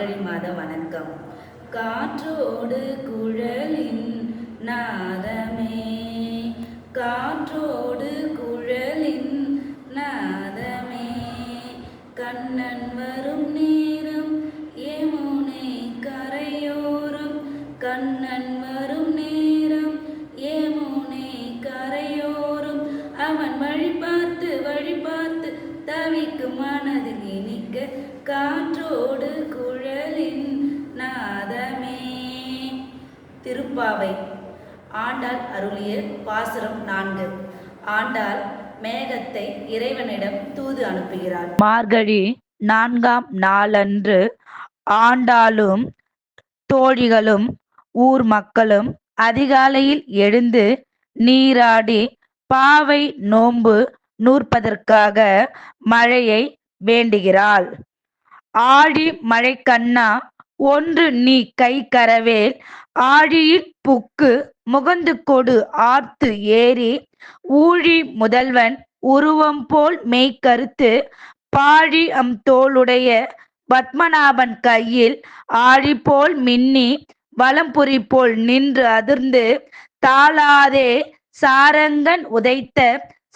மார்கழி மாத வணக்கம். காற்றோடு குழலின் நாதமே. காற்றோடு குழலின் நாதமே. கண்ணன் வரும் நேரம் யமுனை கரையோரம். கண்ணன் வரும் நேரம் யமுனை கரையோரம். அவன் வழி பார்த்து வழி பார்த்து தவிக்கும் மனதில் இனிக்க காற்றோடு பதமே. திருப்பாவை. ஆண்டாள் அருளிய பாசுரம் நான்கு. ஆண்டாள் மேகத்தை இறைவனிடம் தூது அனுப்புகிறார். மார்கழி நான்காம் நாளன்று ஆண்டாளும் தோழிகளும் ஊர் மக்களும் அதிகாலையில் எழுந்து நீராடி பாவை நோன்பு நூற்பதற்காக மழையை வேண்டுகிறாள். ஆழி மழைக்கண்ணா ஒன்று நீ கை கரவேல் ஆழியில் புக்கு முகந்து கொடு ஆர்த்து ஏறி. ஊழி முதல்வன் உருவம் போல் மெய்கருத்து பாழி அம் தோளுடைய பத்மநாபன் கையில் ஆழி போல் மின்னி வலம்புரி போல் நின்று அதிர்ந்து தாளாதே சாரங்கன் உதைத்த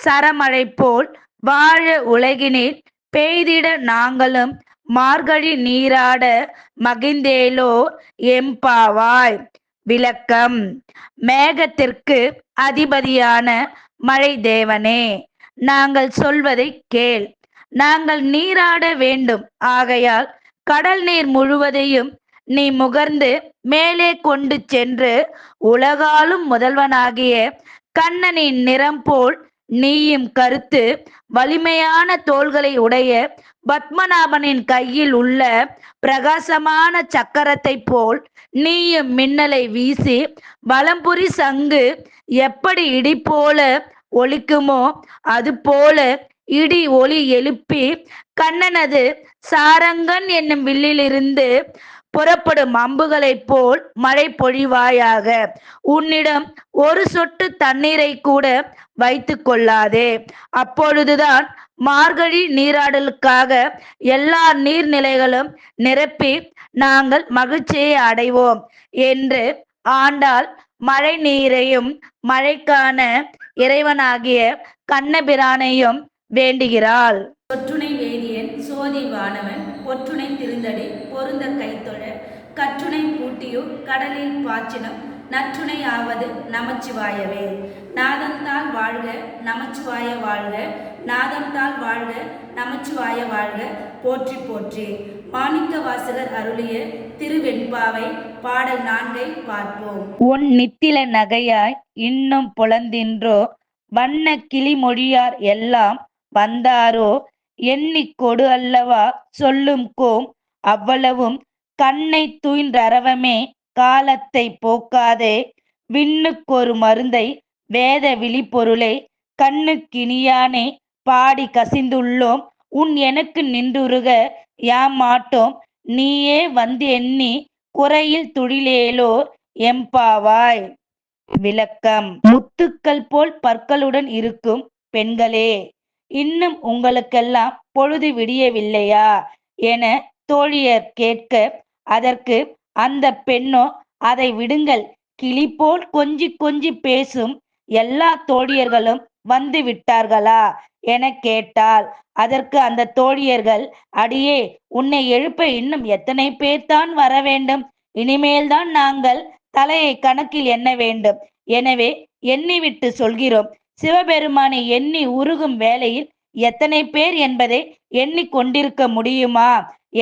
சரமழை போல் வாழ உலகினில் பெய்திட நாங்களும் மார்கழி நீராட மகிழ்ந்தேலோ எம்பாவாய். விளக்கம். மேகத்திற்கு அதிபதியான மழை தேவனே நாங்கள் சொல்வதை கேள். நாங்கள் நீராட வேண்டும். ஆகையால் கடல் நீர் முழுவதையும் நீ முகர்ந்து மேலே கொண்டு சென்று உலகாலும் முதல்வனாகிய கண்ணனின் நிறம் போல் நீயும் கருத்து வலிமையான தோள்களை உடைய பத்மநாபனின் கையில் உள்ள பிரகாசமான சக்கரத்தை போல் நீயும் மின்னலை வீசி வலம்புரி சங்கு எப்படி இடி போல ஒலிக்குமோ அது போல இடி ஒளி எழுப்பி கண்ணனது சாரங்கன் என்னும் வில்லிலிருந்து புறப்படும் அம்புகளைப் போல் மழை பொழிவாயாக. உன்னிடம் ஒரு சொட்டு தண்ணீரை கூட வைத்து கொள்ளாதே. அப்பொழுதுதான் மார்கழி நீராடலுக்காக எல்லா நீர்நிலைகளும் நிரப்பி நாங்கள் மகிழ்ச்சியை அடைவோம் என்று ஆண்டாள் மழை நீரையும் மழைக்கான இறைவனாகிய கண்ணபிரானையும் வேண்டுகிறாள். கடலில் பாய்ச்சினும் நற்றுணை ஆவது நமச்சிவாயவே. நாதந்தால் வாழ்க நமச்சிவாய வாழ்க. நாதந்தால் வாழ்க நமச்சிவாய வாழ்க. போற்றி போற்றி. மாணிக்க வாசகர் அருளிய திருவெண்பாவை பாடல் நான்கை பார்ப்போம். உன் நித்தில நகையாய் இன்னும் புலந்தின்றோ? வண்ண கிளிமொழியார் எல்லாம் வந்தாரோ? எண்ணிக்கொடு அல்லவா? சொல்லும் கோம் அவ்வளவும். கண்ணை துயின்றரவமே காலத்தை போக்காதே. விண்ணுக்கொரு மருந்தை வேத விழிப்பொருளே. கண்ணுக்கினியானே பாடி கசிந்துள்ளோம். உன் எனக்கு நின்றுருக யாம் மாட்டோம். நீயே வந்து எண்ணி குறையில் துழிலேலோ எம்பாவாய். விளக்கம். முத்துக்கள் போல் பற்களுடன் இருக்கும் பெண்களே இன்னும் உங்களுக்கெல்லாம் பொழுது விடியவில்லையா? என தோழியர் கேட்க அதற்கு அந்த பெண்ணோ அதை விடுங்கள். கிளி போல் கொஞ்சி கொஞ்சி பேசும் எல்லா தோழியர்களும் வந்து விட்டார்களா? என கேட்டாள். அதற்கு அந்த தோழியர்கள் அடியே உன்னை எழுப்ப இன்னும் எத்தனை பேர்தான் வர வேண்டும்? இனிமேல்தான் நாங்கள் தலையை கணக்கில் எண்ண வேண்டும். எனவே எண்ணிவிட்டு சொல்கிறோம். சிவபெருமானை எண்ணி உருகும் வேளையில் எத்தனை பேர் என்பதை எண்ணி கொண்டிருக்க முடியுமா?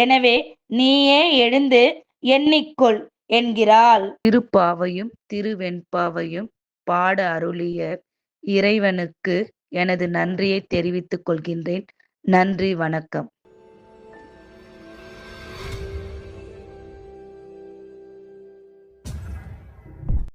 எனவே நீயே எழுந்து எண்ணிக்கொள் என்கிறாள். திருப்பாவையும் திருவெண்பாவையும் பாட அருளிய இறைவனுக்கு எனது நன்றியை தெரிவித்துக் கொள்கின்றேன். நன்றி வணக்கம்.